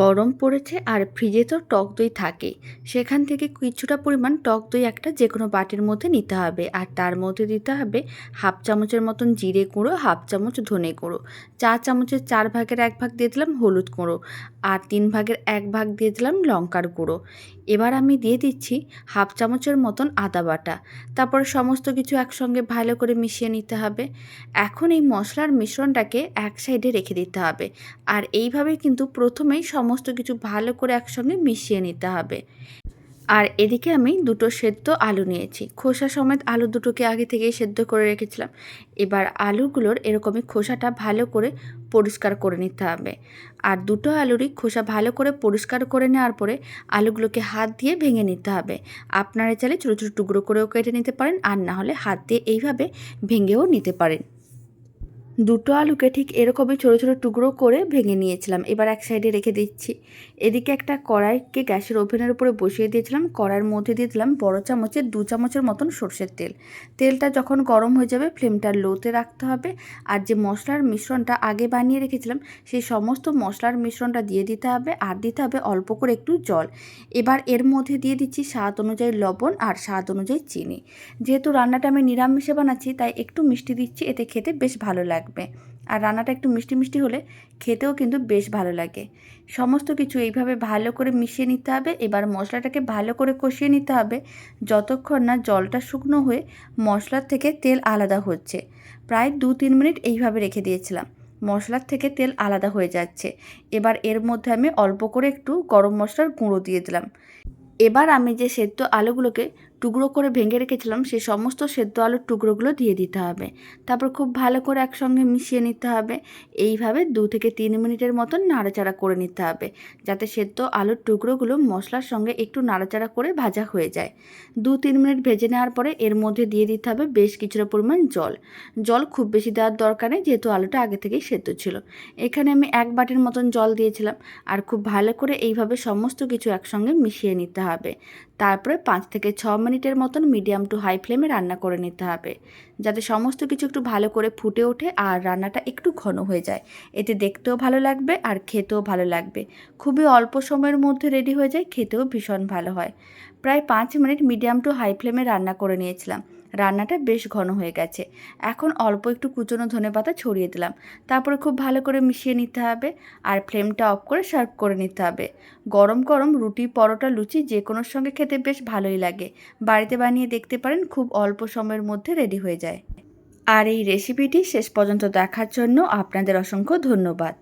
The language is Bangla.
গরম পড়েছে আর ফ্রিজে তো টক দই থাকে। সেখান থেকে কিছুটা পরিমাণ টক দই একটা যে কোনো বাটির মধ্যে নিতে হবে। আর তার মধ্যে দিতে হবে হাফ চামচের মতন জিরে কুঁড়ো হাফ চামচ ধনে গুঁড়ো। চা চামচের চার ভাগের এক ভাগ দিয়ে দিলাম হলুদ গুঁড়ো। আর তিন ভাগের এক ভাগ দিয়ে দিলাম লঙ্কার গুঁড়ো। এবার আমি দিয়ে দিচ্ছি হাফ চামচের মতন আদা বাটা। তারপর সমস্ত কিছু একসঙ্গে ভালো করে মিশিয়ে নিতে হবে। এখন এই মশলার মিশ্রণটাকে এক সাইডে রেখে দিতে হবে। আর এইভাবে কিন্তু প্রথমেই সমস্ত কিছু ভালো করে একসঙ্গে মিশিয়ে নিতে হবে। আর এদিকে আমি দুটো সেদ্ধ আলু নিয়েছি। খোসা সমেত আলু দুটোকে আগে থেকেই সেদ্ধ করে রেখেছিলাম। এবার আলুগুলোর এরকমই খোসাটা ভালো করে পরিষ্কার করে নিতে হবে। আর দুটো আলুরই খোসা ভালো করে পরিষ্কার করে নেওয়ার পরে আলুগুলোকে হাত দিয়ে ভেঙে নিতে হবে। আপনারা চাইলে ছোটো ছোটো টুকরো করেও কেটে নিতে পারেন, আর না হলে হাত দিয়ে এইভাবে ভেঙেও নিতে পারেন। দুটো আলুকে ঠিক এরকমই ছোটো ছোটো টুকরো করে ভেঙে নিয়েছিলাম। এবার এক সাইডে রেখে দিচ্ছি। এদিকে একটা কড়াইকে গ্যাসের ওভেনের উপরে বসিয়ে দিয়েছিলাম। কড়াইয়ের মধ্যে দিয়ে দিলাম বড় চামচের দু চামচের মতন সর্ষের তেল। তেলটা যখন গরম হয়ে যাবে, ফ্লেমটা লোতে রাখতে হবে। আর যে মশলার মিশ্রণটা আগে বানিয়ে রেখেছিলাম, সেই সমস্ত মশলার মিশ্রণটা দিয়ে দিতে হবে। আর দিতে হবে অল্প করে একটু জল। এবার এর মধ্যে দিয়ে দিচ্ছি স্বাদ অনুযায়ী লবণ আর স্বাদ অনুযায়ী চিনি। যেহেতু রান্নাটা আমি নিরামিষে বানাচ্ছি, তাই একটু মিষ্টি দিচ্ছি, এতে খেতে বেশ ভালো লাগবে। আর রান্নাটা একটু মিষ্টি মিষ্টি হলে খেতেও কিন্তু বেশ ভালো লাগে। সমস্ত কিছু এইভাবে ভালো করে মিশিয়ে নিতে হবে। এবার মশলাটাকে ভালো করে কষিয়ে নিতে হবে। যতক্ষণ না জলটা শুকনো হয়ে মশলার থেকে তেল আলাদা হচ্ছে। প্রায় দু তিন মিনিট এইভাবে রেখে দিয়েছিলাম। মশলার থেকে তেল আলাদা হয়ে যাচ্ছে। এবার এর মধ্যে আমি অল্প করে একটু গরম মশলার গুঁড়ো দিয়ে দিলাম। এবার আমি যে সেদ্ধ আলুগুলোকে টুকরো করে ভেঙে রেখেছিলাম সেই সমস্ত সেদ্ধ আলুর টুকরোগুলো দিয়ে দিতে হবে। তারপর খুব ভালো করে একসঙ্গে মিশিয়ে নিতে হবে। এইভাবে দু থেকে তিন মিনিটের মতন নাড়াচাড়া করে নিতে হবে, যাতে সেদ্ধ আলুর টুকরোগুলো মশলার সঙ্গে একটু নাড়াচাড়া করে ভাজা হয়ে যায়। দু তিন মিনিট ভেজে নেওয়ার পরে এর মধ্যে দিয়ে দিতে হবে বেশ কিছুটা পরিমাণ জল। জল খুব বেশি দেওয়ার দরকার নেই, যেহেতু আলুটা আগে থেকেই সেদ্ধ ছিল। এখানে আমি এক বাটির মতন জল দিয়েছিলাম আর খুব ভালো করে এইভাবে সমস্ত কিছু একসঙ্গে মিশিয়ে নিতে হবে। তারপরে পাঁচ থেকে ছ মিনিটের মতন মিডিয়াম টু হাই ফ্লেমে রান্না করে নিতে হবে, যাতে সমস্ত কিছু একটু ভালো করে ফুটে ওঠে আর রান্নাটা একটু ঘন হয়ে যায়। এতে দেখতেও ভালো লাগবে আর খেতেও ভালো লাগবে। খুবই অল্প সময়ের মধ্যে রেডি হয়ে যায়, খেতেও ভীষণ ভালো হয়। প্রায় পাঁচ মিনিট মিডিয়াম টু হাই ফ্লেমে রান্না করে নিয়েছিলাম। রান্নাটা বেশ ঘন হয়ে গেছে। এখন অল্প একটু কুচনো ধনে পাতা ছড়িয়ে দিলাম। তারপরে খুব ভালো করে মিশিয়ে নিতে হবে আর ফ্লেমটা অফ করে সার্ভ করে নিতে হবে। গরম গরম রুটি, পরোটা, লুচি যে কোনোর সঙ্গে খেতে বেশ ভালোই লাগে। বাড়িতে বানিয়ে দেখতে পারেন খুব অল্প সময়ের মধ্যে রেডি হয়ে যায়। আর এই রেসিপিটি শেষ পর্যন্ত দেখার জন্য আপনাদের অসংখ্য ধন্যবাদ।